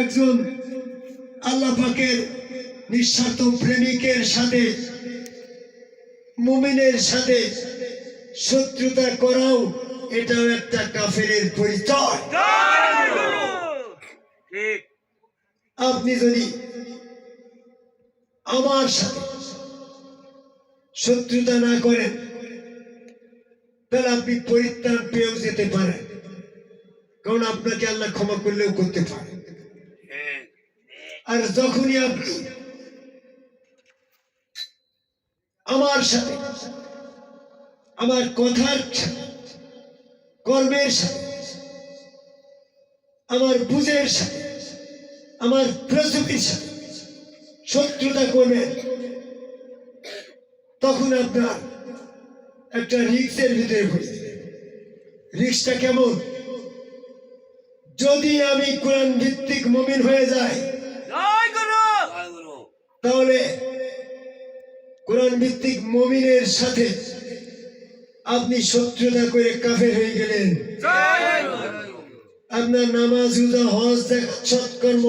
একজন আল্লাহ পাকের নিঃস্বার্থ প্রেমিকের সাথে মুমিনের সাথে শত্রুতা করাও এটাও একটা কাফেরের পরিচয়। আপনি যদি আমার সাথে শত্রুতা না করেন তাহলে আপনি পরিত্রাণ পেয়েও যেতে পারেন। কারণ আপনাকে আল্লাহ ক্ষমা করলেও করতে পারে ঠিক আর যখনই আপনি আমার সাথে, আমার কথার কর্মের সাথে, আমার বুঝের সাথে, আমার প্রযুক্তির সাথে শত্রুতা করবেন, তখন আপনার একটা রিক্সের ভিতরে পড়ে রিক্সটা কেমন? যদি আমি কোরআন ভিত্তিক মমিন হয়ে গুরু তাহলে কোরআন ভিত্তিক মমিনের সাথে আপনি শত্রুতা করে কাফের হয়ে গেলেন। আপনার নামাজ, রোজা, হজ সৎকর্ম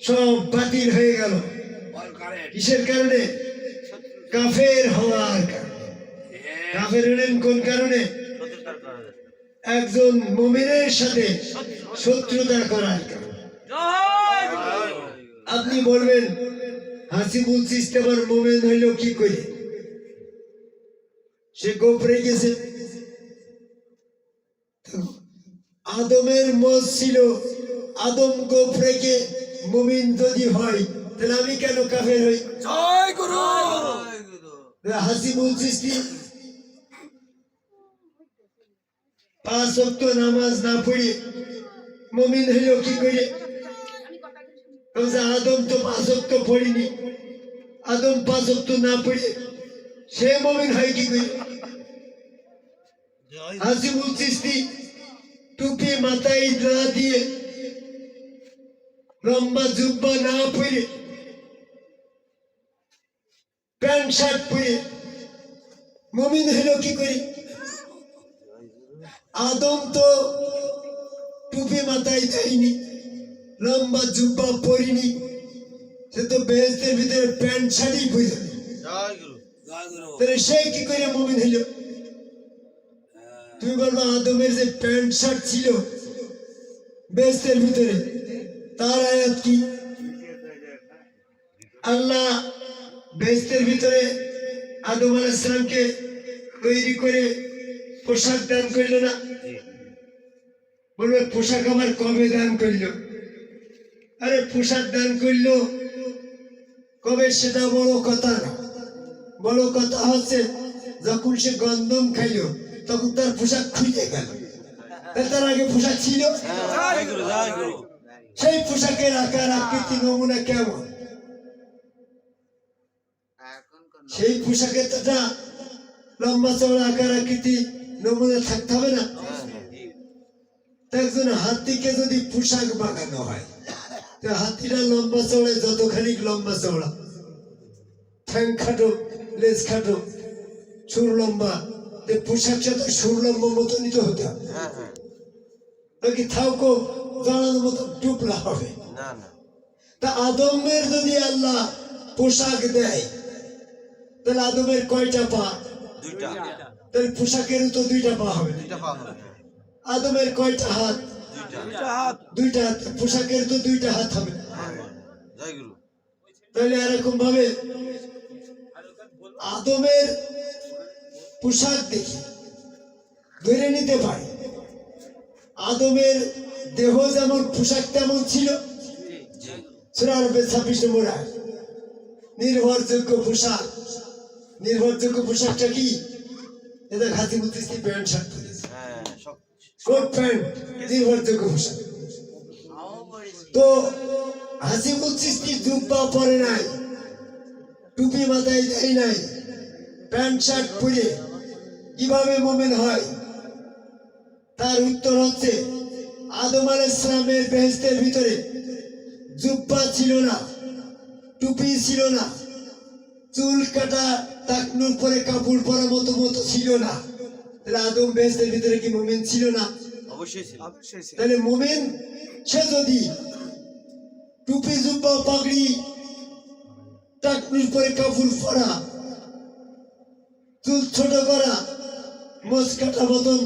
সব বাতিল হয়ে গেল। কিসের কারণে? কাফের হওয়ার কাফের হলেন কোন কারণে? একজন মমিনের সাথে শত্রুতা করার কারণে। আপনি বলবেন হাসিবুল সিস্টেমার মোমেন হইল কি করে সে গোপরে গেছে। আদমের মত ছিল আদম গোপ রেখে মুমিন যদি হয় তাহলে আমি কেন কাফের হই? জয় গুরু! হাসিবুল সৃষ্টি পাঁচ অক্ট নামাজ না পড়ে মুমিন হইল কি করে আদম তো পাঁচ অক্ট পড়িনি। আদম পাঁচ অক্ট না পড়ে সে মমিন হয় কি করে? হাসিবুল সৃষ্টি টুপি মাথায় না দিয়ে লম্বা জুব্বা না পরে প্যান্ট শার্ট পরে মমিন হলো কি করে? আদম তো টুপি মাথায় দেয়নি লম্বা জুব্বা পরিনি সে তো বেহেস্তের ভিতরে প্যান্ট শাড়ি পরে তাহলে সে কি করে মমিন হইল? তুমি বলব আদমের যে প্যান্ট শার্ট ছিল বেস্তের ভিতরে তার আয়াত কি? আল্লাহ বেস্তের ভিতরে আদম আলাইসালামকে তৈরি করে পোশাক দান করল না? বলবে পোশাক আমার কবে দান করল? আরে পোশাক দান করল। কবে সেটা বড় কথা না। বড় কথা হচ্ছে যখন সে গন্ধম খাইল তখন তার পোশাক খুলে গেল। তার আগে পোশাক ছিল? সেই পোশাকের আকার আকৃতি নমুনা কেমন? সেই পোশাকের তো একটা লম্বা চওড়া আকার আকৃতি নমুনা থাকতে হবে না? তা একজন হাতিকে যদি পোশাক বানানো হয় তো হাতিটা লম্বা চওড়া যতখানি লম্বা চওড়া। ঠ্যাং খাটো লেজ খাটো সুর লম্বা। পোশাকটা তো সুর লম্বা মতনই তো হতে হবে। হ্যাঁ হ্যাঁ। নাকি থাকো জানানোর মতো টুপলা হবে। না না। তা আদমের যদি আল্লাহ পোশাক দেয় তাহলে আদমের কয়টা পা? দুইটা। তাহলে পোশাকেরও তো দুইটা পা হবে। দুইটা পা হবে আদমের কয়টা হাত? দুইটা হাত। দুইটা হাত পোশাকের তো দুইটা হাত হবে। তাহলে এরকম ভাবে আদমের পোশাক দেখি ধরে নিতে পারি। আদমের দেহ যেমন পোশাক তেমন ছিল। সুরার ছাব্বিশ নম্বর। নির্ভরযোগ্য পোশাক। নির্ভরযোগ্য পোশাকটা কি? এটা ঘাতি মুতিস্তি প্যান্ট শার্ট কোট প্যান্ট তো জুব্বা পরে নাই, টুপি মাথায় দেয় নাই, প্যান্ট শার্ট পরে কীভাবে মোমেন হয়? তার উত্তর হচ্ছে, আদম আল ইসলামের বেহেস্তের ভিতরে জুব্বা ছিল না, টুপি ছিল না, চুল কাটা, তাকনুর পরে কাপড় পরা মতো মতো ছিল না। তাহলে আদম বেহেস্তের ভিতরে কি মোমেন ছিল না? অবশ্যই ছিল। অবশ্যই ছিল। তাহলে মোমেন সে যদি জুব্বা পাগড়ি টাকনুর পরে কাপড় পরা চুল ছোট করা মোচ কাটা মতন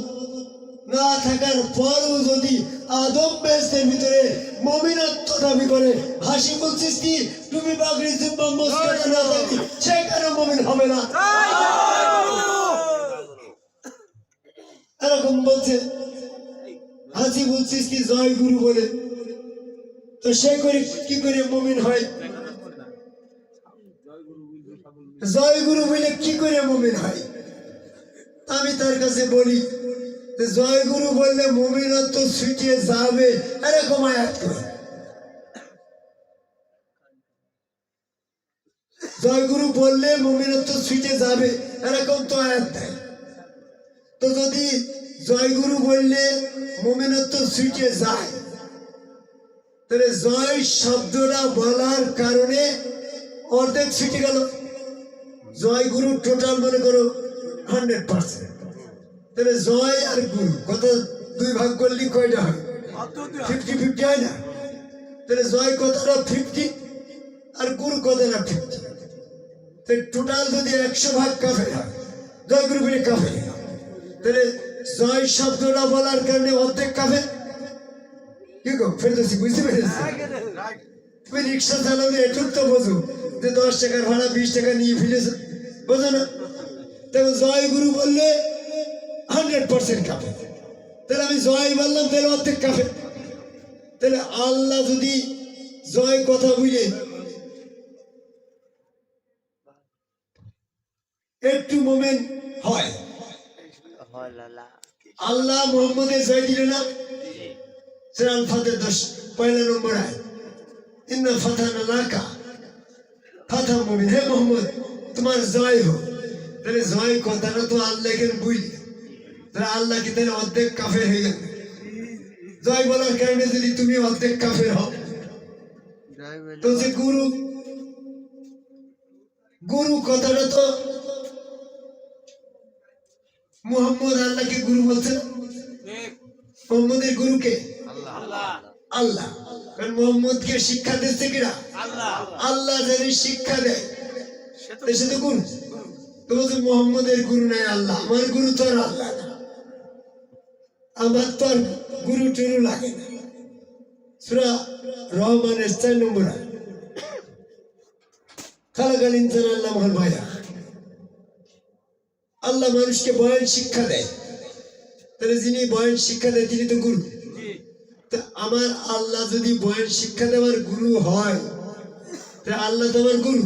না থাকার পরও যদি আদম বেস্তের ভিতরে মমিনত্ব দাবি করে হাসি বলছিস কি? তুমি বাগড়ি জুব্বা মোচ কাটা না থাকি সে কেন মমিন হবে না? এরকম বলছে, হাসি বলছিস কি জয় গুরু বলে? তো সে করে কি করে মমিন হয়? জয় গুরু বলে কি করে মমিন হয়? আমি তার কাছে বলি জয় গুরু বললে মমিনত্ব ছুটিয়ে যাবে। এরকম আয়াত করে। জয় গুরু বললে মমিনত্ব ছুটে যাবে, এরকম তো আয়াত দেয়। তো যদি জয়গুরু বললে মোমেনত্ব ছুটে যায়, তাহলে জয় শব্দটা বলার কারণে অর্ধেক ছুটে গেল। জয়গুরু টোটাল মনে করো হান্ড্রেড পার্সেন্ট তাহলে জয় আর গুরু, কত দুই ভাগ করলে কয়টা হয়? ফিফটি ফিফটি হয় না। তাহলে জয় কতটা ফিফটি আর গুরু কতটা ফিফটি টোটাল যদি একশো ভাগ কাফের হয় জয় গুরু বলে কাফের তাহলে জয় শব্দটা বলার কারণে অর্ধেক কাফের কি গো বুঝতে পেরেছি? তুমি রিক্সা চালালে এটুক তো বোঝো যে দশ টাকার ভাড়া, বিশ টাকা নিয়ে ফেলেছো বোঝো না? তবে জয় গুরু বললে হান্ড্রেড পার্সেন্ট কাফে তাহলে আমি জয় বললাম, তাহলে অর্ধেক কাফে তাহলে আল্লাহ যদি জয় কথা বুঝে একটু মোমেন্ট হয়। আল্লাহ মোহাম্মদের জয় দিল না? সুরাল ফাতে দশ পয়লা নম্বর আয়। ইন্না ফাতা মুমিন। হে মোহাম্মদ তোমার জয় হোক। তাহলে জয় কথাটা তো বুঝলি তাহলে আল্লাহ কি তাহলে অর্ধেক কাফের হয়ে গেল। জয় বলার কারণে যদি তুমি অর্ধেক কাফের হও। তো যে গুরু গুরু কথাটা তো মোহাম্মদ আল্লাহকে গুরু বলছে না? মোহাম্মদের গুরুকে? আল্লাহ। কারণ মোহাম্মদকে শিক্ষা দিচ্ছে কিনা আল্লাহ। শিক্ষা দেয়। সে তো গুরু। তো বলছে মোহাম্মদের গুরু নাই আল্লাহ। আমার গুরু তো আর আল্লাহ না। আমার তো আর গুরু টুরু লাগে না। সুরা রহমানের চার নম্বর আয়। খালাকাল আল্লাহ মহান ভাইয়া। আল্লাহ মানুষকে বয়ান শিক্ষা দেয়। তাহলে যিনি বয়ান শিক্ষা দেয় তিনি তো গুরু। তা আমার আল্লাহ যদি বয়ান শিক্ষা দেওয়ার গুরু হয় তা আল্লাহ তো আমার গুরু।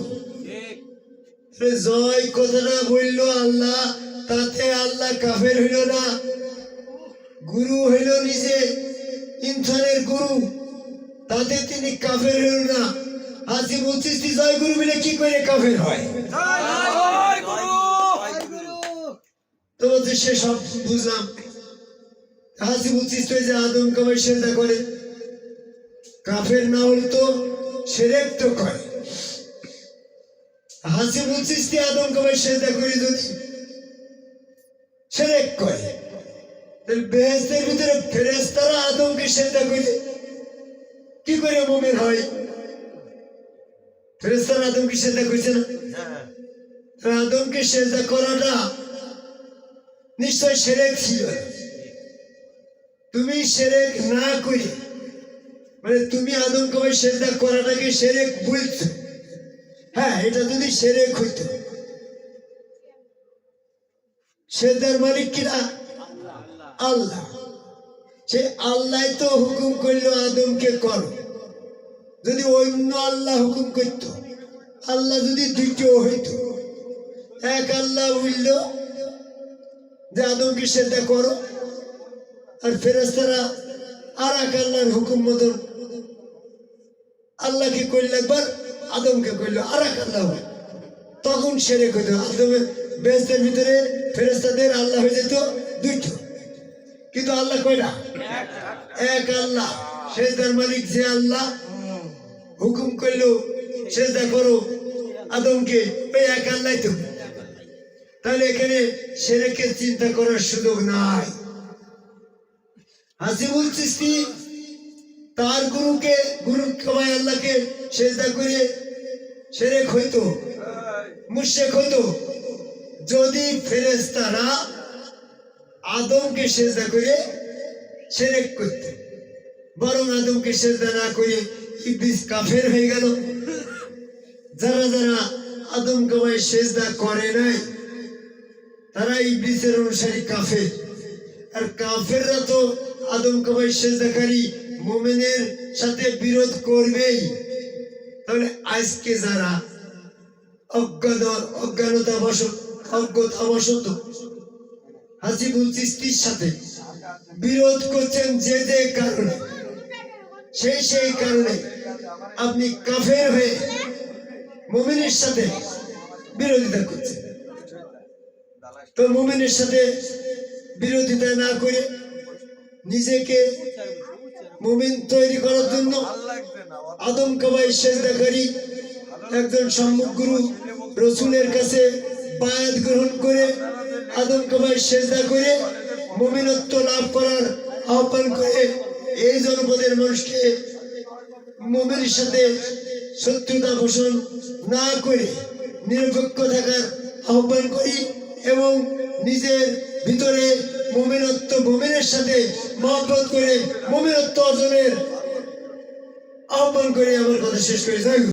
জয় কথাটা বলল আল্লাহ তাতে আল্লাহ কাফের হইল না। গুরু হইল নিজে ইনসানের গুরু। তাতে তিনি কাফের হইল না। আজি বলছিস জয় গুরু মিলে কি করে কাফের হয়? তো বলছে সে সব বুঝলাম। হাসি বুঝছিস তুই যে আদম কামাই সেজদা করে কাফের না হলে তো সেরেক তো করে। হাসি বুঝছিস তুই আদম কামাই সেজদা করে যদি সেরেক করে। বেহেস্তের ভিতরে ফেরেস্তারা আদমকে সেজদা করে। কি করে মোমের হয়? ফেরেস্তারা আদমকে সেজদা করছে না? তাহলে আদমকে সেজদা করাটা নিশ্চয় সেরেক ছিল। তুমি সেরেক না করে মানে তুমি আদম কবাই সেজদা করাটাকে সেরেক বলছো হ্যাঁ এটা যদি সেরেক হইতো। সেজদার মালিক কিনা আল্লাহ। সে আল্লাহ তো হুকুম করল আদমকে করো। যদি অন্য আল্লাহ হুকুম করত, আল্লাহ যদি দ্বিতীয় হইতো, এক আল্লাহ বলল যে আদমকে সেটা করো? আর ফেরেস্তারা আর এক আল্লাহর হুকুম মতন আল্লাহকে করলে একবার? আদমকে করল আর এক আল্লাহ তখন সেরে কইতো আদমের বেস্তের ভিতরে ফেরেস্তাদের আল্লাহ হয়ে যেত দুইটো। কিন্তু আল্লাহ কয়টা? এক আল্লাহ। সেজদার মালিক যে আল্লাহ হুকুম করল সেজদা করো আদমকে, ওই এক আল্লাহ তো তাহলে এখানে সেরেকে চিন্তা করার সুযোগ নাই। হাসিবুল চিস্তি তার গুরুকে গুরু কমায় আল্লাহকে সেজদা করে সেরেক হইতো মুশেক হইতো। যদি ফেরেস্তারা আদমকে সেজদা করে সেরেক করতে, বরং আদমকে সেজদা না করে ইবলিস কাফের হয়ে গেল। যারা যারা আদম কামাই সেজদা করে নাই তারা এই ইবলিসের অনুসারী কাফের। আর কাফেররা তো আদম কামাই সেজদাকারী মোমেনের সাথে বিরোধ করবেই। তাহলে আজকে যারা অজ্ঞান অজ্ঞানতা বশত অজ্ঞতা বশত হাসিবুল চিস্তির সাথে বিরোধ করছেন যে যে কারণে, সেই সেই কারণে আপনি কাফের হয়ে মুমিনের সাথে বিরোধিতা করছেন। তো মুমিনের সাথে বিরোধিতা না করে নিজেকে মুমিন তৈরি করার জন্য আদম কাবাই সেজদাকারী একজন সম্মুখ গুরু রসুলের কাছে বায়াত গ্রহণ করে আদম কাবাই সেজদা করে মুমিনত্ব লাভ করার আহ্বান করে এই জনপদের মানুষকে মুমিনের সাথে শত্রুতা পোষণ না করে নিরপেক্ষ থাকার আহ্বান করি। এবং নিজের ভিতরে মোমেনত্ব, মোমেনের সাথে মহব্বত করে মোমেনত্ব অর্জনের আহ্বান করে আমার কথা শেষ করে। যাই